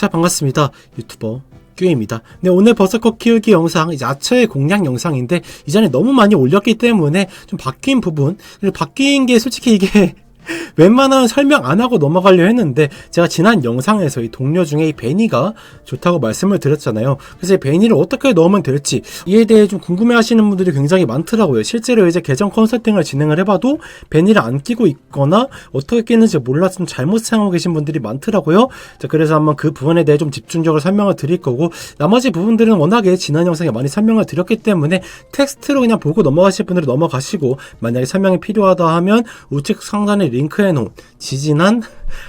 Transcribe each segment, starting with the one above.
자 반갑습니다 유튜버 큐입니다. 네, 오늘 버섯컷 키우기 영상, 이제 아처의 공략 영상인데, 이전에 너무 많이 올렸기 때문에 좀 바뀐 부분, 그리고 바뀐 게 솔직히 이게 웬만하면 설명 안 하고 넘어가려 했는데 제가 지난 영상에서 이 동료 중에 이 베니가 좋다고 말씀을 드렸잖아요. 그래서 이 베니를 어떻게 넣으면 될지 이에 대해 좀 궁금해하시는 분들이 굉장히 많더라고요. 실제로 이제 계정 컨설팅을 진행을 해봐도 베니를 안 끼고 있거나 어떻게 끼는지 몰라서 좀 잘못 사용하고 계신 분들이 많더라고요. 자, 그래서 한번 그 부분에 대해 좀 집중적으로 설명을 드릴 거고 나머지 부분들은 워낙에 지난 영상에 많이 설명을 드렸기 때문에 텍스트로 그냥 보고 넘어가실 분들은 넘어가시고 만약에 설명이 필요하다 하면 우측 상단에 링크해 놓은 지지난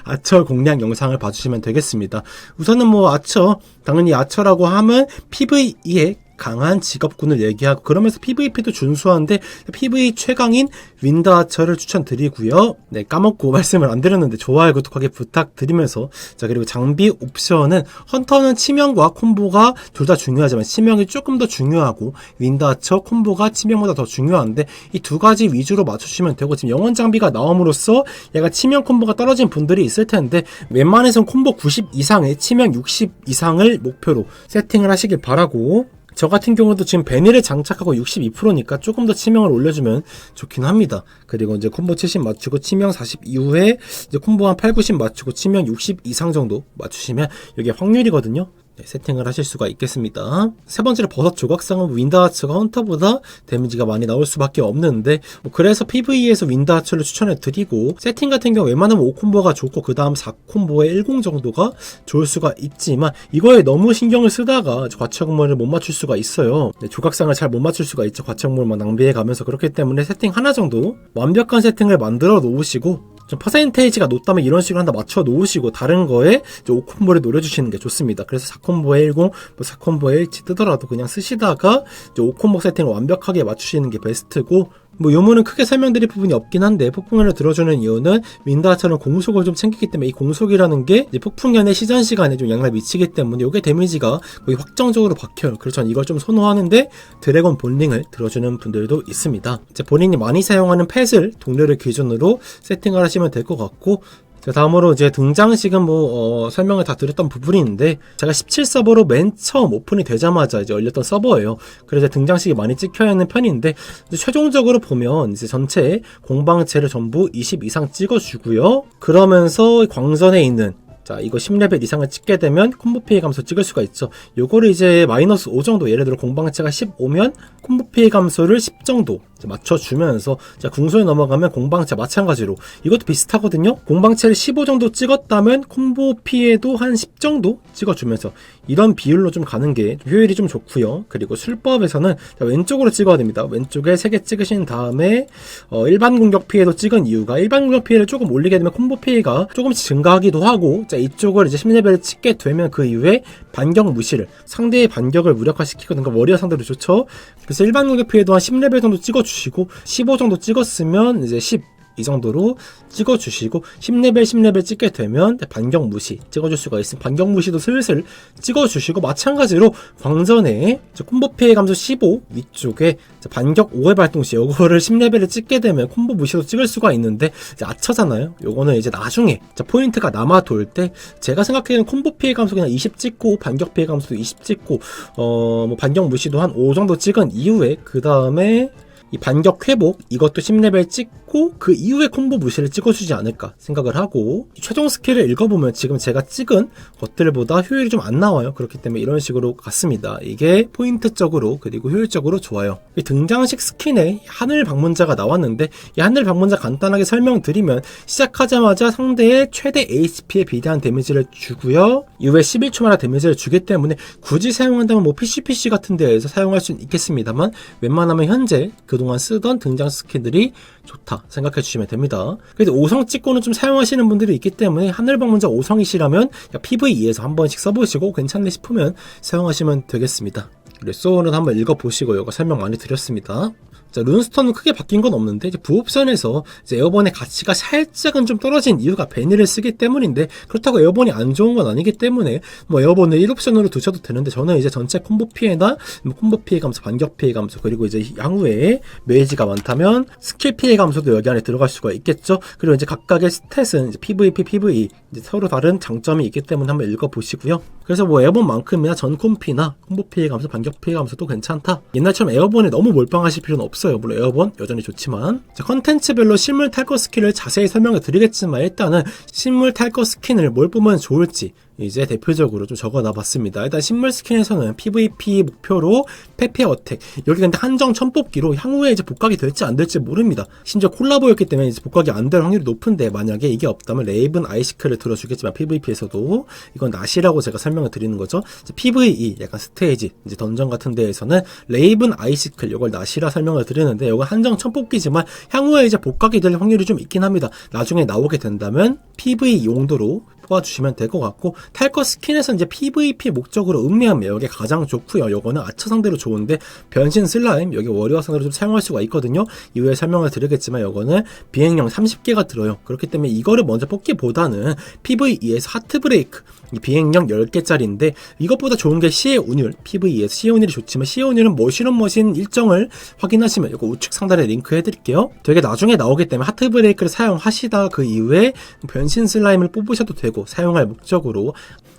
아처 공략 영상을 봐주시면 되겠습니다. 우선은 뭐 아처 당연히 아처라고 하면 PVE의 강한 직업군을 얘기하고 그러면서 PVP도 준수한데 PV 최강인 윈드아처를 추천드리고요. 네 까먹고 말씀을 안 드렸는데 좋아요 구독하기 부탁드리면서 자 그리고 장비 옵션은 헌터는 치명과 콤보가 둘 다 중요하지만 치명이 조금 더 중요하고 윈드아처 콤보가 치명보다 더 중요한데 이 두 가지 위주로 맞추시면 되고 지금 영원 장비가 나옴으로써 얘가 치명 콤보가 떨어진 분들이 있을 텐데 웬만해선 콤보 90 이상의 치명 60 이상을 목표로 세팅을 하시길 바라고 저 같은 경우도 지금 베니를 장착하고 62%니까 조금 더 치명을 올려주면 좋긴 합니다. 그리고 이제 콤보 70 맞추고 치명 40 이후에 이제 콤보 한 8, 90 맞추고 치명 60 이상 정도 맞추시면 이게 확률이거든요. 네, 세팅을 하실 수가 있겠습니다. 세 번째로 버섯 조각상은 윈드하츠가 헌터보다 데미지가 많이 나올 수밖에 없는데 뭐 그래서 PVE에서 윈드하츠를 추천해 드리고 세팅 같은 경우 웬만하면 5콤보가 좋고 그 다음 4콤보에 10 정도가 좋을 수가 있지만 이거에 너무 신경을 쓰다가 과ቸ근물을 못 맞출 수가 있어요. 네, 조각상을 잘 못 맞출 수가 있죠. 과ቸ근물만 낭비해 가면서 그렇기 때문에 세팅 하나 정도 완벽한 세팅을 만들어 놓으시고 좀 퍼센테이지가 높다면 이런 식으로 한다 맞춰 놓으시고 다른 거에 5콤보를 노려주시는 게 좋습니다. 그래서 4콤보에 10, 뭐 4콤보에 1치 뜨더라도 그냥 쓰시다가 5콤보 세팅을 완벽하게 맞추시는 게 베스트고 뭐 요문은 크게 설명드릴 부분이 없긴 한데 폭풍연을 들어주는 이유는 윈다처럼 공속을 좀 챙기기 때문에 이 공속이라는 게 폭풍연의 시전 시간에 좀 영향을 미치기 때문에 이게 데미지가 거의 확정적으로 박혀요. 저는 이걸 좀 선호하는데 드래곤 본링을 들어주는 분들도 있습니다. 이제 본인이 많이 사용하는 펫을 동료를 기준으로 세팅을 하시면 될 것 같고 자, 다음으로 이제 등장식은 뭐, 어, 설명을 다 드렸던 부분이 있는데, 제가 17서버로 맨 처음 오픈이 되자마자 이제 열렸던 서버예요. 그래서 등장식이 많이 찍혀 있는 편인데, 최종적으로 보면 이제 전체 공방체를 전부 20 이상 찍어주고요. 그러면서 광선에 있는 자, 이거 10레벨 이상을 찍게 되면 콤보 피해 감소 찍을 수가 있죠. 요거를 이제 마이너스 5 정도, 예를 들어 공방체가 15면 콤보 피해 감소를 10 정도 맞춰주면서 자, 궁소에 넘어가면 공방체 마찬가지로 이것도 비슷하거든요. 공방체를 15 정도 찍었다면 콤보 피해도 한 10 정도 찍어주면서 이런 비율로 좀 가는 게 효율이 좀 좋고요. 그리고 술법에서는 자, 왼쪽으로 찍어야 됩니다. 왼쪽에 3개 찍으신 다음에 어, 일반 공격 피해도 찍은 이유가 일반 공격 피해를 조금 올리게 되면 콤보 피해가 조금씩 증가하기도 하고 자, 이쪽을 이제 10레벨을 찍게 되면 그 이후에 반격 무시를 상대의 반격을 무력화시키거든요. 워리어 상대로 좋죠. 그래서 일반 공격 피해도 한 10레벨 정도 찍어주시고 15 정도 찍었으면 이제 10 이 정도로 찍어주시고 10레벨 10레벨 찍게 되면 반격 무시 찍어줄 수가 있으면 반격 무시도 슬슬 찍어주시고 마찬가지로 광전에 콤보 피해 감소 15 위쪽에 반격 5회 발동 시 요거를 10레벨을 찍게 되면 콤보 무시도 찍을 수가 있는데 아처잖아요. 요거는 이제 나중에 포인트가 남아 돌 때 제가 생각하기에는 콤보 피해 감소 그냥 20 찍고 반격 피해 감소도 20 찍고 어 뭐 반격 무시도 한 5 정도 찍은 이후에 그 다음에 이 반격 회복 이것도 10레벨 찍고 그 이후에 콤보 무시를 찍어주지 않을까 생각을 하고 최종 스킬을 읽어보면 지금 제가 찍은 것들보다 효율이 좀 안 나와요. 그렇기 때문에 이런 식으로 갔습니다. 이게 포인트적으로 그리고 효율적으로 좋아요. 등장식 스킨에 하늘 방문자가 나왔는데 이 하늘 방문자 간단하게 설명드리면 시작하자마자 상대의 최대 HP에 비대한 데미지를 주고요. 이후에 11초마다 데미지를 주기 때문에 굳이 사용한다면 뭐 PCPC 같은 데에서 사용할 수는 있겠습니다만 웬만하면 현재 그 그동안 쓰던 등장 스킬들이 좋다 생각해 주시면 됩니다. 그래서 5성 찍고는 좀 사용하시는 분들이 있기 때문에 하늘방문자 5성이시라면 PVE에서 한 번씩 써보시고 괜찮네 싶으면 사용하시면 되겠습니다. 레소는 한번 읽어보시고 이거 설명 많이 드렸습니다. 자, 룬스톤은 크게 바뀐 건 없는데 이제 부옵션에서 이제 에어본의 가치가 살짝은 좀 떨어진 이유가 베니를 쓰기 때문인데 그렇다고 에어본이 안 좋은 건 아니기 때문에 뭐 에어본을 1옵션으로 두셔도 되는데 저는 이제 전체 콤보 피해나 뭐 콤보 피해 감소, 반격 피해 감소 그리고 이제 향후에 메이지가 많다면 스킬 피해 감소도 여기 안에 들어갈 수가 있겠죠. 그리고 이제 각각의 스탯은 이제 PVP, PVE 이제 서로 다른 장점이 있기 때문에 한번 읽어보시고요. 그래서 뭐 에어본만큼이나 전 콤피나 콤보 피해 감소, 반격 피해 감소도 괜찮다. 옛날처럼 에어본에 너무 몰빵하실 필요는 없어요. 물론 에어본 여전히 좋지만 자, 컨텐츠별로 실물 탈거 스킬을 자세히 설명을 드리겠지만 일단은 실물 탈거 스킨을 뭘 보면 좋을지 이제 대표적으로 좀 적어놔 봤습니다. 일단 신물 스킨에서는 PVP 목표로 페페 어택 여기 근데 한정 천뽑기로 향후에 이제 복각이 될지 안 될지 모릅니다. 심지어 콜라보였기 때문에 이제 복각이 안 될 확률이 높은데 만약에 이게 없다면 레이븐 아이시크를 들어주겠지만 PVP에서도 이건 낫이라고 제가 설명을 드리는 거죠. PVE 약간 스테이지 이제 던전 같은 데에서는 레이븐 아이시클 이걸 낫이라 설명을 드리는데 이건 한정 천뽑기지만 향후에 이제 복각이 될 확률이 좀 있긴 합니다. 나중에 나오게 된다면 PV 용도로 뽑아주시면 될 것 같고 탈거 스킨에서 이제 PVP 목적으로 음미한 여기 가장 좋고요. 요거는 아처 상대로 좋은데 변신 슬라임 여기 워리어 상대로 좀 사용할 수가 있거든요. 이후에 설명을 드리겠지만 요거는 비행령 30개가 들어요. 그렇기 때문에 이거를 먼저 뽑기보다는 PVE에서 하트 브레이크 이 비행령 10개짜리인데 이것보다 좋은 게 시의 운율 PVE에서 시의 운율이 좋지만 시의 운율은 머신은 머신 일정을 확인하시면 이거 우측 상단에 링크 해드릴게요. 되게 나중에 나오기 때문에 하트 브레이크를 사용하시다 그 이후에 변신 슬라임을 뽑으셔도 되고 사용할 목적으로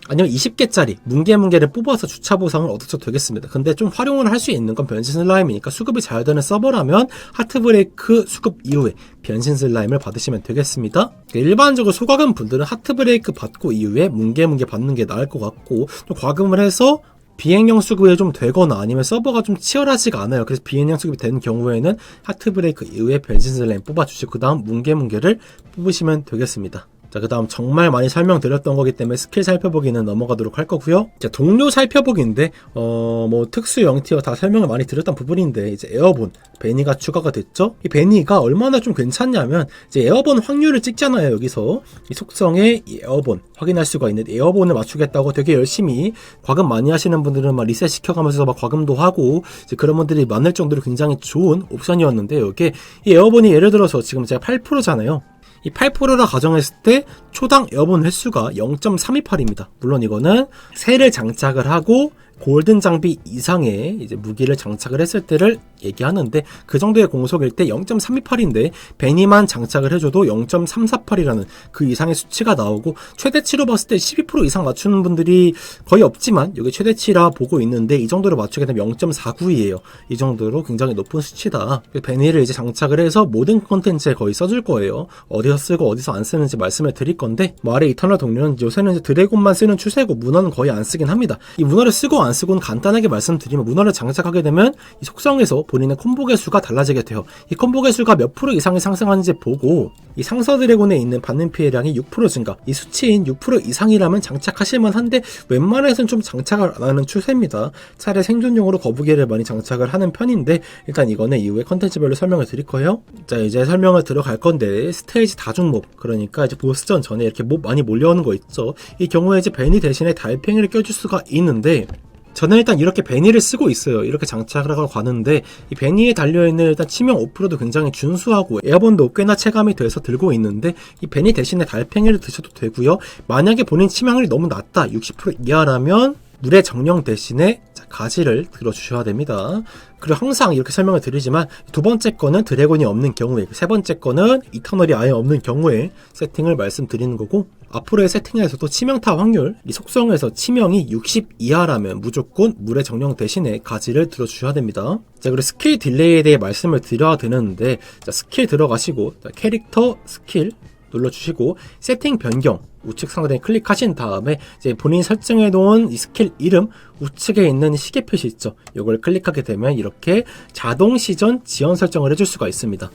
아니면 20개짜리 뭉게뭉게를 뽑아서 주차 보상을 얻어도 되겠습니다. 근데 좀 활용을 할 수 있는 건 변신 슬라임이니까 수급이 잘 되는 서버라면 하트브레이크 수급 이후에 변신 슬라임을 받으시면 되겠습니다. 일반적으로 소과금 분들은 하트브레이크 받고 이후에 뭉게뭉게 받는 게 나을 것 같고 좀 과금을 해서 비행형 수급이 좀 되거나 아니면 서버가 좀 치열하지가 않아요. 그래서 비행형 수급이 되는 경우에는 하트브레이크 이후에 변신 슬라임 뽑아주시고 그 다음 뭉게뭉게를 뽑으시면 되겠습니다. 자, 그 다음 정말 많이 설명드렸던 거기 때문에 스킬 살펴보기는 넘어가도록 할 거고요. 자, 동료 살펴보기인데, 어, 뭐, 특수 영티어 다 설명을 많이 드렸던 부분인데, 이제 에어본, 베니가 추가가 됐죠? 이 베니가 얼마나 좀 괜찮냐면, 이제 에어본 확률을 찍잖아요, 여기서. 이 속성에 이 에어본, 확인할 수가 있는 에어본을 맞추겠다고 되게 열심히 과금 많이 하시는 분들은 막 리셋 시켜가면서 막 과금도 하고, 이제 그런 분들이 많을 정도로 굉장히 좋은 옵션이었는데, 여기 이 에어본이 예를 들어서 지금 제가 8%잖아요. 이 8%라 가정했을 때 초당 에어본 횟수가 0.328입니다. 물론 이거는 새를 장착을 하고 골든 장비 이상의 이제 무기를 장착을 했을 때를 얘기하는데 그 정도의 공속일 때 0.328인데 베니만 장착을 해줘도 0.348이라는 그 이상의 수치가 나오고 최대치로 봤을 때 12% 이상 맞추는 분들이 거의 없지만 여기 최대치라 보고 있는데 이 정도로 맞추게 되면 0.49이에요. 이 정도로 굉장히 높은 수치다. 베니를 이제 장착을 해서 모든 콘텐츠에 거의 써줄 거예요. 어디서 쓰고 어디서 안 쓰는지 말씀을 드릴 건데 뭐 아래 이터널 동료는 요새는 드래곤만 쓰는 추세고 문어는 거의 안 쓰긴 합니다. 이 문어를 쓰고 안 쓰고는 간단하게 말씀드리면 문어를 장착하게 되면 이 속성에서 본인의 콤보 개수가 달라지게 돼요. 이 콤보 개수가 몇 프로 이상이 상승하는지 보고 이 상서 드래곤에 있는 받는 피해량이 6% 증가 이 수치인 6% 이상이라면 장착하실만 한데 웬만해서는 좀 장착을 안 하는 추세입니다. 차라리 생존용으로 거북이를 많이 장착을 하는 편인데 일단 이거는 이후에 컨텐츠별로 설명을 드릴 거예요. 자 이제 설명을 들어갈 건데 스테이지 다중몹 그러니까 이제 보스전 전에 이렇게 몹 많이 몰려오는 거 있죠. 이 경우에 이제 베니 대신에 달팽이를 껴줄 수가 있는데 저는 일단 이렇게 베니를 쓰고 있어요. 이렇게 장착을 하고 가는데 이 베니에 달려있는 일단 치명 5%도 굉장히 준수하고 에어본도 꽤나 체감이 돼서 들고 있는데 이 베니 대신에 달팽이를 드셔도 되고요. 만약에 본인 치명률이 너무 낮다 60% 이하라면 물의 정령 대신에 가지를 들어주셔야 됩니다. 그리고 항상 이렇게 설명을 드리지만 두 번째 거는 드래곤이 없는 경우에 세 번째 거는 이터널이 아예 없는 경우에 세팅을 말씀드리는 거고 앞으로의 세팅에서도 치명타 확률 이 속성에서 치명이 60 이하라면 무조건 물의 정령 대신에 가지를 들어주셔야 됩니다. 자 그리고 스킬 딜레이에 대해 말씀을 드려야 되는데 자, 스킬 들어가시고 자, 캐릭터 스킬 눌러주시고 세팅 변경 우측 상단에 클릭하신 다음에 이제 본인이 설정해 놓은 이 스킬 이름 우측에 있는 시계 표시 있죠. 이걸 클릭하게 되면 이렇게 자동 시전 지연 설정을 해줄 수가 있습니다.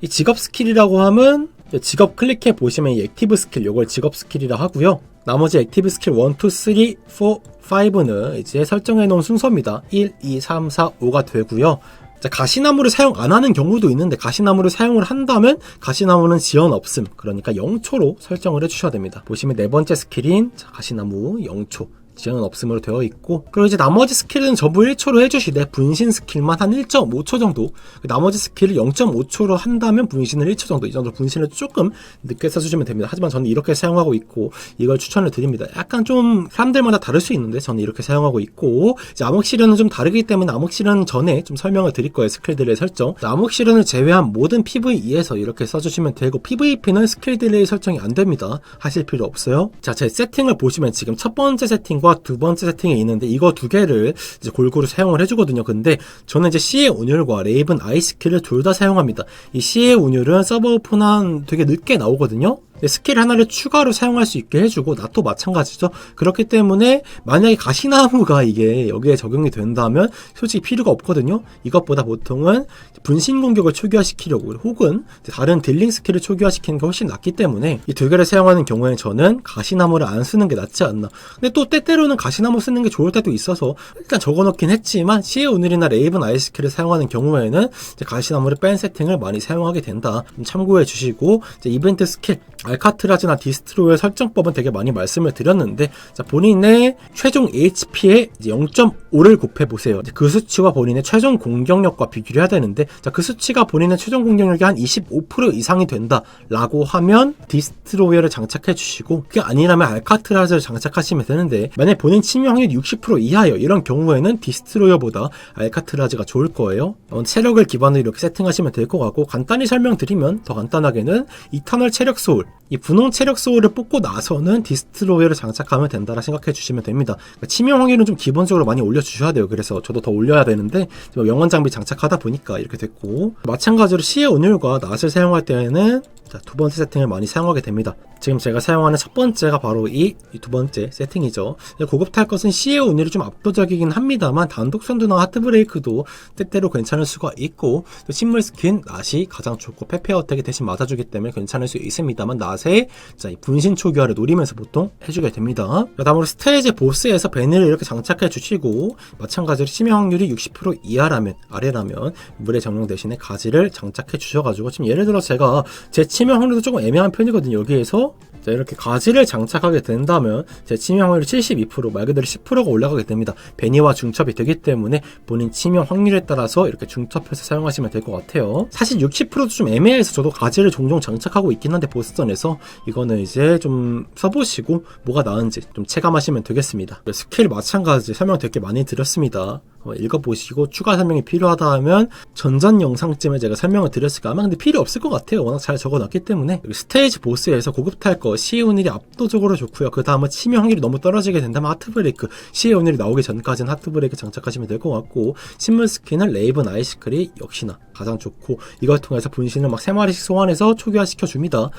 이 직업 스킬이라고 하면 직업 클릭해 보시면 이 액티브 스킬 이걸 직업 스킬이라 하고요. 나머지 액티브 스킬 1, 2, 3, 4, 5는 이제 설정해 놓은 순서입니다. 1, 2, 3, 4, 5가 되고요. 자, 가시나무를 사용 안 하는 경우도 있는데 가시나무를 사용을 한다면 가시나무는 지연 없음. 그러니까 0초로 설정을 해주셔야 됩니다. 보시면 네 번째 스킬인 자, 가시나무 0초 지연은 없음으로 되어 있고 그리고 이제 나머지 스킬은 저부 1초로 해주시되 분신 스킬만 한 1.5초 정도. 그 나머지 스킬을 0.5초로 한다면 분신을 1초 정도. 이 정도 분신을 조금 늦게 써주시면 됩니다. 하지만 저는 이렇게 사용하고 있고 이걸 추천을 드립니다. 약간 좀 사람들마다 다를 수 있는데 저는 이렇게 사용하고 있고 이제 암흑시련은 좀 다르기 때문에 암흑시련 전에 좀 설명을 드릴 거예요 스킬들의 설정. 암흑시련을 제외한 모든 PVE에서 이렇게 써주시면 되고 PVP는 스킬들의 설정이 안 됩니다. 하실 필요 없어요. 자 제 세팅을 보시면 지금 첫 번째 세팅과 두 번째 세팅이 있는데 이거 두 개를 이제 골고루 사용을 해주거든요. 근데 저는 이제 C의 운율과 레이븐 아이 스킬을 둘다 사용합니다. 이 C의 운율은 서버 오픈한 되게 늦게 나오거든요 스킬 하나를 추가로 사용할 수 있게 해주고 나도 마찬가지죠. 그렇기 때문에 만약에 가시나무가 이게 여기에 적용이 된다면 솔직히 필요가 없거든요. 이것보다 보통은 분신 공격을 초기화시키려고 혹은 다른 딜링 스킬을 초기화시키는 게 훨씬 낫기 때문에 이 두 개를 사용하는 경우에 저는 가시나무를 안 쓰는 게 낫지 않나. 근데 또 때때로는 가시나무 쓰는 게 좋을 때도 있어서 일단 적어놓긴 했지만 시의 오늘이나 레이븐 아이 스킬을 사용하는 경우에는 가시나무를 뺀 세팅을 많이 사용하게 된다. 참고해 주시고 이벤트 스킬 알카트라즈나 디스트로의 설정법은 되게 많이 말씀을 드렸는데 자, 본인의 최종 HP에 0.5를 곱해 보세요. 그 수치와 본인의 최종 공격력과 비교를 해야 되는데 자, 그 수치가 본인의 최종 공격력이 한 25% 이상이 된다라고 하면 디스트로이어를 장착해 주시고 그게 아니라면 알카트라즈를 장착하시면 되는데 만약 본인 치명 확률이 60% 이하예요. 이런 경우에는 디스트로이어보다 알카트라즈가 좋을 거예요. 어, 체력을 기반으로 이렇게 세팅하시면 될 것 같고 간단히 설명드리면 더 간단하게는 이터널 체력 소울 이 분홍 체력 소울을 뽑고 나서는 디스트로이어를 장착하면 된다라 생각해 주시면 됩니다. 그러니까 치명 확률은 좀 기본적으로 많이 올려주셔야 돼요. 그래서 저도 더 올려야 되는데 영원 장비 장착하다 보니까 이렇게 됐고 마찬가지로 시의 운율과 낫을 사용할 때에는 자, 두 번째 세팅을 많이 사용하게 됩니다. 지금 제가 사용하는 첫 번째가 바로 이 두 번째 세팅이죠. 고급 탈 것은 C의 운율이 좀 압도적이긴 합니다만 단독 선두나 하트 브레이크도 때때로 괜찮을 수가 있고 또 식물 스킨 낫이 가장 좋고 페페 어택이 대신 맞아주기 때문에 괜찮을 수 있습니다만 낫의 자, 분신 초기화를 노리면서 보통 해주게 됩니다. 다음으로 스테이지 보스에서 베니를 이렇게 장착해 주시고 마찬가지로 치명 확률이 60% 이하라면 아래라면 물의 정령 대신에 가지를 장착해 주셔가지고 지금 예를 들어 제가 제치 명 확률도 조금 애매한 편이거든요. 여기에서 자, 이렇게 가지를 장착하게 된다면 제 치명 확률이 72%, 말 그대로 10%가 올라가게 됩니다. 베니와 중첩이 되기 때문에 본인 치명 확률에 따라서 이렇게 중첩해서 사용하시면 될 것 같아요. 사실 60%도 좀 애매해서 저도 가지를 종종 장착하고 있긴 한데 보스전에서 이거는 이제 좀 써보시고 뭐가 나은지 좀 체감하시면 되겠습니다. 스킬 마찬가지 설명 되게 많이 드렸습니다. 어, 읽어보시고 추가 설명이 필요하다 하면 전전 영상쯤에 제가 설명을 드렸을까 아마 근데 필요 없을 것 같아요 워낙 잘 적어놨기 때문에 스테이지 보스에서 고급 탈거 시의 운율이 압도적으로 좋고요 그 다음은 치명 확률이 너무 떨어지게 된다면 하트브레이크 시의 운율이 나오기 전까지는 하트브레이크 장착하시면 될 것 같고 신문 스킨은 레이븐 아이시클이 역시나 가장 좋고 이걸 통해서 분신을 막 3마리씩 소환해서 초기화시켜 줍니다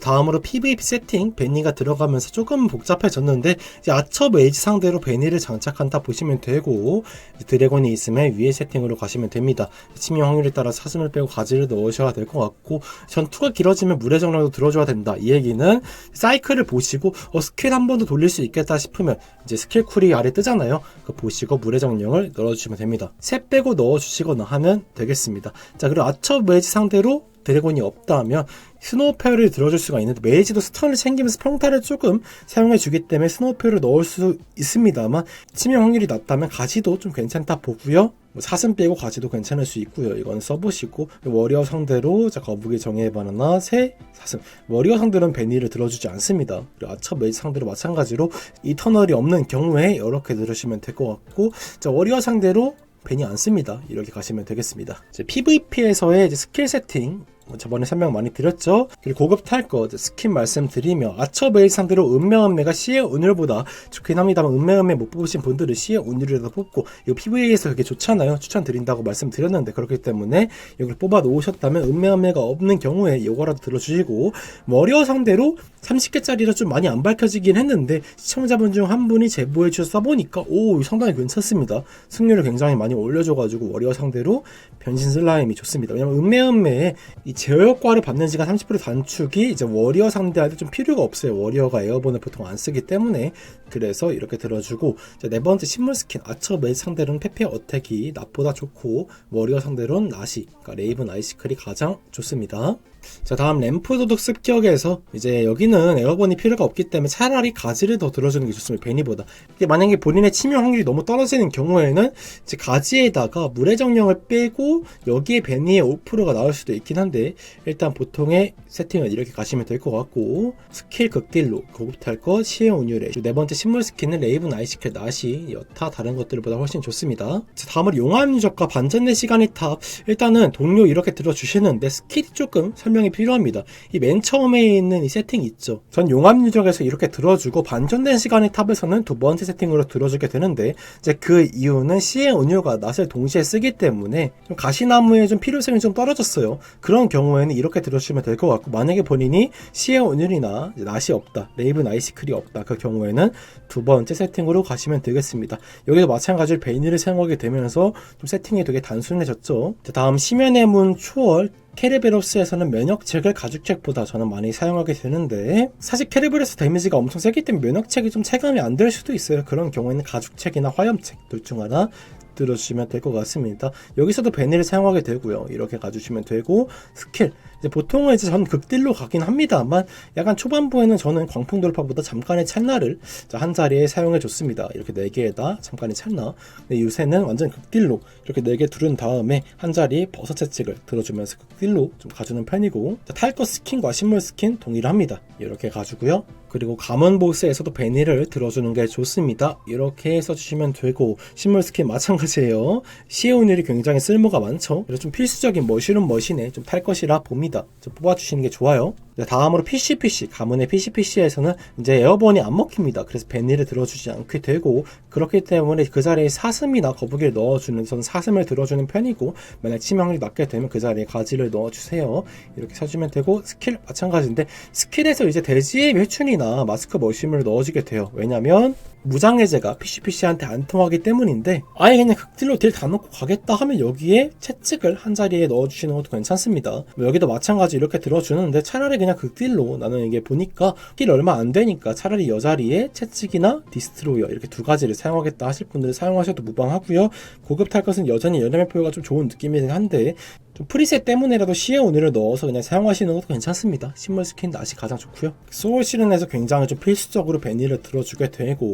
다음으로 PVP 세팅 베니가 들어가면서 조금 복잡해졌는데 아처 메이지 상대로 베니를 장착한다 보시면 되고 드래곤이 있으면 위에 세팅으로 가시면 됩니다. 치명 확률에 따라 사슴을 빼고 가지를 넣으셔야 될 것 같고 전투가 길어지면 물의 정량도 들어줘야 된다. 이 얘기는 사이클을 보시고 어, 스킬 한 번 더 돌릴 수 있겠다 싶으면 이제 스킬 쿨이 아래 뜨잖아요. 그 보시고 물의 정량을 넣어주시면 됩니다. 새 빼고 넣어주시거나 하면 되겠습니다. 자 그리고 아처 메이지 상대로 드래곤이 없다면 스노우페어를 들어줄 수가 있는데 메이지도 스턴을 챙기면서 평타를 조금 사용해 주기 때문에 스노우페어를 넣을 수 있습니다만 치명 확률이 낮다면 가지도 좀 괜찮다 보고요. 뭐 사슴 빼고 가지도 괜찮을 수 있고요. 이건 써보시고 워리어 상대로 자 거북이 정예 바나나 새 사슴. 워리어 상대로는 베니를 들어주지 않습니다. 그리고 아처 메이지 상대로 마찬가지로 이터널이 없는 경우에 이렇게 들으시면 될 것 같고 자 워리어 상대로 벤이 안 씁니다. 이렇게 가시면 되겠습니다. PVP에서의 스킬 세팅 뭐 저번에 설명 많이 드렸죠. 그리고 고급 탈것 스킨 말씀드리며 아처 베일 상대로 은매은매가 C의 운율보다 좋긴 합니다만 은매은매 못 뽑으신 분들은 C의 운율이라도 뽑고 이거 PVA에서 그게 좋잖아요. 추천드린다고 말씀드렸는데 그렇기 때문에 이걸 뽑아 놓으셨다면 은매은매가 없는 경우에 이거라도 들어주시고 머리어 상대로 30개짜리라 좀 많이 안 밝혀지긴 했는데 시청자분 중 한 분이 제보해 주셔서 써보니까 오 상당히 괜찮습니다. 승률을 굉장히 많이 올려줘가지고 워리어 상대로 변신 슬라임이 좋습니다. 왜냐면 은매은매에 이 제어 효과를 받는 시간 30% 단축이 이제 워리어 상대할 때좀 필요가 없어요. 워리어가 에어본을 보통 안 쓰기 때문에 그래서 이렇게 들어주고 네 번째 식물 스킨 아처 메 상대로는 페페 어택이 낮보다 좋고 워리어 상대로는 나시 그러니까 레이븐 아이시클이 가장 좋습니다. 자, 다음 램프 도둑 습격에서 이제 여기는 에어건이 필요가 없기 때문에 차라리 가지를 더 들어주는 게 좋습니다. 베니보다. 만약에 본인의 치명 확률이 너무 떨어지는 경우에는 이제 가지에다가 물의 정령을 빼고 여기에 베니의 5%가 나올 수도 있긴 한데 일단 보통의 세팅은 이렇게 가시면 될 것 같고 스킬 극딜로 고급탈 것 시의 온율에 네 번째 식물 스킨은 레이븐 아이시클 낫이 여타 다른 것들보다 훨씬 좋습니다. 자, 다음으로 용암 유적과 반전의 시간의 탑 일단은 동료 이렇게 들어주시는데 스킬이 조금 설명이 필요합니다. 이 맨 처음에 있는 이 세팅 있죠. 전 용암 유적에서 이렇게 들어주고 반전된 시간의 탑에서는 두 번째 세팅으로 들어주게 되는데 이제 그 이유는 C의 은유가 낫을 동시에 쓰기 때문에 좀 가시나무의 좀 필요성이 좀 떨어졌어요. 그런 경우에는 이렇게 들어주시면 될 것 같고 만약에 본인이 C의 은율이나 낫이 없다, 레이븐 아이시클이 없다 그 경우에는 두 번째 세팅으로 가시면 되겠습니다. 여기도 마찬가지로 베니를 사용하게 되면서 좀 세팅이 되게 단순해졌죠. 자, 다음 심연의 문 초월 캐리베로스에서는 면역책을 가죽책보다 저는 많이 사용하게 되는데 사실 캐리베로스 데미지가 엄청 세기 때문에 면역책이 좀 체감이 안 될 수도 있어요. 그런 경우에는 가죽책이나 화염책 둘 중 하나 들어주시면 될 것 같습니다. 여기서도 베니를 사용하게 되고요. 이렇게 가주시면 되고 스킬 이제 보통은 이제 전 극딜로 가긴 합니다만 약간 초반부에는 저는 광풍 돌파보다 잠깐의 찰나를 한 자리에 사용해 줬습니다. 이렇게 네 개에다 잠깐의 찰나. 근데 요새는 완전 극딜로 이렇게 네개 두른 다음에 한 자리에 버섯 채찍을 들어주면서 극딜로 좀 가주는 편이고 탈 것 스킨과 식물 스킨 동일합니다. 이렇게 가주고요. 그리고 가문 보스에서도 베니를 들어주는 게 좋습니다. 이렇게 써주시면 되고 식물 스킨 마찬가지예요. 시에온율이 굉장히 쓸모가 많죠. 그래서 좀 필수적인 머시룸 머신에 좀 탈 것이라 봅니다. 좀 뽑아주시는 게 좋아요. 다음으로 PCPC 가문의 PCPC에서는 이제 에어본이 안 먹힙니다. 그래서 베니를 들어주지 않게 되고 그렇기 때문에 그 자리에 사슴이나 거북이를 넣어주는 저는 사슴을 들어주는 편이고 만약 치명률이 낮게 되면 그 자리에 가지를 넣어주세요. 이렇게 써주면 되고 스킬 마찬가지인데 스킬에서 이제 돼지의 회춘이나 마스크 머신을 넣어주게 돼요. 왜냐면 무장해제가 PCPC한테 안 통하기 때문인데 아예 그냥 극딜로 딜 다 넣고 가겠다 하면 여기에 채찍을 한 자리에 넣어주시는 것도 괜찮습니다. 뭐 여기도 마찬가지 이렇게 들어주는데 차라리 그냥 극딜로 나는 이게 보니까 딜 얼마 안 되니까 차라리 여자리에 채찍이나 디스트로이어 이렇게 두 가지를 사용하겠다 하실 분들은 사용하셔도 무방하고요. 고급 탈 것은 여전히 여름의 표가 좀 좋은 느낌이긴 한데 좀 프리셋 때문에라도 시에 오늘을 넣어서 그냥 사용하시는 것도 괜찮습니다. 식물 스킨 낫이 가장 좋고요. 소울 시즌에서 굉장히 좀 필수적으로 베니를 들어주게 되고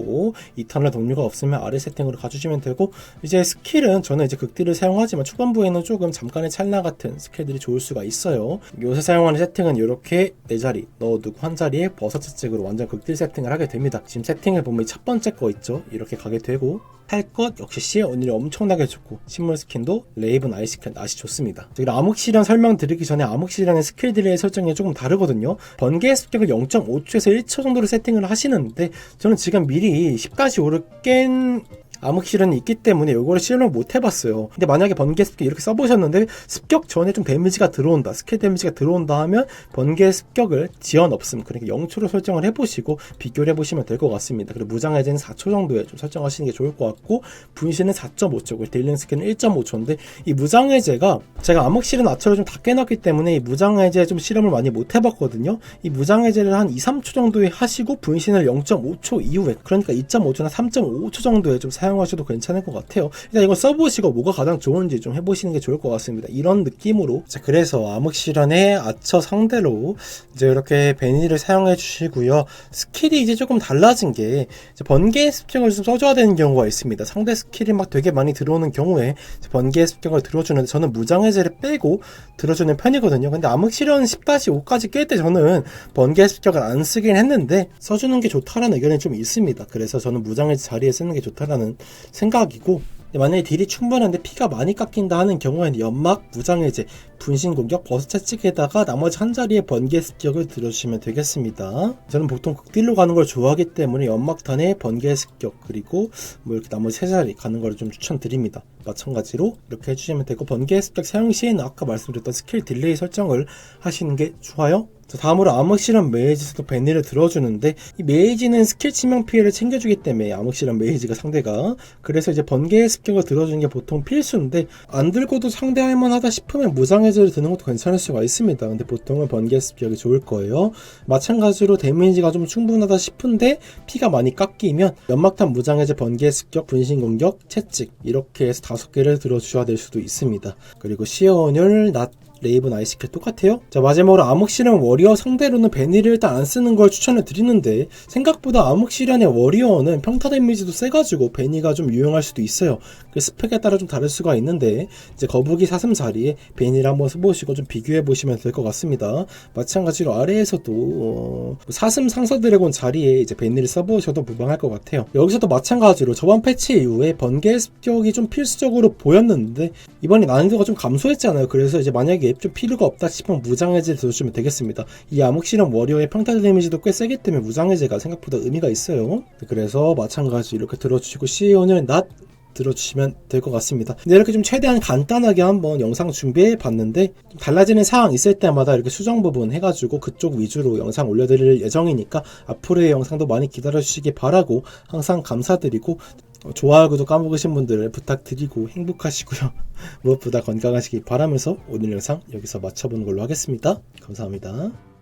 이터널 동료가 없으면 아래 세팅으로 가주시면 되고 이제 스킬은 저는 이제 극딜을 사용하지만 초반부에는 조금 잠깐의 찰나 같은 스킬들이 좋을 수가 있어요. 요새 사용하는 세팅은 이렇게 네 자리 넣어두고 한 자리에 버섯 채찍으로 완전 극딜 세팅을 하게 됩니다. 지금 세팅을 보면 첫 번째 거 있죠. 이렇게 가게 되고 할 것 역시 오늘이 엄청나게 좋고 식물 스킨도 레이븐 아이스킨 낫이 좋습니다. 저기 암흑 실현 설명드리기 전에 암흑 실현의 스킬들의 설정이 조금 다르거든요. 번개 습격을 0.5초에서 1초 정도로 세팅을 하시는데 저는 지금 미리 10까지 오를 깬 암흑 실현이 있기 때문에 이거를 실험을 못 해봤어요. 근데 만약에 번개 습격 이렇게 써보셨는데 습격 전에 좀 데미지가 들어온다, 스킬 데미지가 들어온다 하면 번개 습격을 지연 없음, 그러니까 0초로 설정을 해보시고 비교를 해보시면 될 것 같습니다. 그리고 무장 해제는 4초 정도에 좀 설정하시는 게 좋을 것 같고 분신은 4.5초, 그리고 딜링 스킬은 1.5초인데 이 무장 해제가 제가 암흑 실현 아처를 좀 다 깨놨기 때문에 이 무장 해제 좀 실험을 많이 못 해봤거든요. 이 무장 해제를 한 2, 3초 정도에 하시고 분신을 0.5초 이후에 그러니까 2.5초나 3.5초 정도에 좀 사용 사용하셔도 괜찮을 것 같아요. 일단 이거 써보시고 뭐가 가장 좋은지 좀 해보시는 게 좋을 것 같습니다. 이런 느낌으로. 자, 그래서 암흑실현의 아처 상대로 이제 이렇게 베니를 사용해 주시고요. 스킬이 이제 조금 달라진 게 번개 습격을 좀 써줘야 되는 경우가 있습니다. 상대 스킬이 막 되게 많이 들어오는 경우에 번개 습격을 들어주는데 저는 무장해제를 빼고 들어주는 편이거든요. 근데 암흑실현 10-5까지 깰 때 저는 번개 습격을 안 쓰긴 했는데 써주는 게 좋다라는 의견이 좀 있습니다. 그래서 저는 무장해제 자리에 쓰는 게 좋다라는 생각이고 만약에 딜이 충분한데 피가 많이 깎인다 하는 경우에는 연막, 무장해제, 분신 공격, 버스 채찍에다가 나머지 한 자리에 번개 습격을 들어주시면 되겠습니다. 저는 보통 극딜로 가는 걸 좋아하기 때문에 연막탄에 번개 습격 그리고 뭐 이렇게 나머지 세 자리 가는 걸 좀 추천드립니다. 마찬가지로 이렇게 해주시면 되고 번개 습격 사용 시에는 아까 말씀드렸던 스킬 딜레이 설정을 하시는 게 좋아요. 자, 다음으로 암흑실험 메이지에서도 베니를 들어주는데 이 메이지는 스킬 치명 피해를 챙겨주기 때문에 암흑실험 메이지가 상대가 그래서 이제 번개의 습격을 들어주는 게 보통 필수인데 안 들고도 상대할 만하다 싶으면 무장해제를 드는 것도 괜찮을 수가 있습니다. 근데 보통은 번개 습격이 좋을 거예요. 마찬가지로 데미지가 좀 충분하다 싶은데 피가 많이 깎이면 연막탄 무장해제 번개 습격 분신 공격 채찍 이렇게 해서 다섯 개를 들어주셔야 될 수도 있습니다. 그리고 시어원율 낮 레이븐 아이스킬 똑같아요. 자 마지막으로 암흑시련 워리어 상대로는 베니를 일단 안 쓰는 걸 추천을 드리는데 생각보다 암흑시련의 워리어는 평타 데미지도 세가지고 베니가 좀 유용할 수도 있어요. 그 스펙에 따라 좀 다를 수가 있는데 이제 거북이 사슴사리에 베니를 한번 써보시고 좀 비교해 보시면 될 것 같습니다. 마찬가지로 아래에서도 어, 사슴 상서 드래곤 자리에 이제 베니를 써보셔도 무방할 것 같아요. 여기서도 마찬가지로 저번 패치 이후에 번개 습격이 좀 필수적으로 보였는데 이번에 난이도가 좀 감소했잖아요. 그래서 이제 만약에 좀 필요가 없다 싶으면 무장해제 들어주시면 되겠습니다. 이 암흑실험 워리어의 평타 데미지도 꽤 세기 때문에 무장해제가 생각보다 의미가 있어요. 그래서 마찬가지 이렇게 들어주시고 CEO는 낮 들어주시면 될 것 같습니다. 근데 이렇게 좀 최대한 간단하게 한번 영상 준비해 봤는데 좀 달라지는 사항 있을 때마다 이렇게 수정 부분 해가지고 그쪽 위주로 영상 올려드릴 예정이니까 앞으로의 영상도 많이 기다려 주시기 바라고 항상 감사드리고 어, 좋아요 구독 까먹으신 분들 부탁드리고 행복하시고요. 무엇보다 건강하시기 바라면서 오늘 영상 여기서 마쳐보는 걸로 하겠습니다. 감사합니다.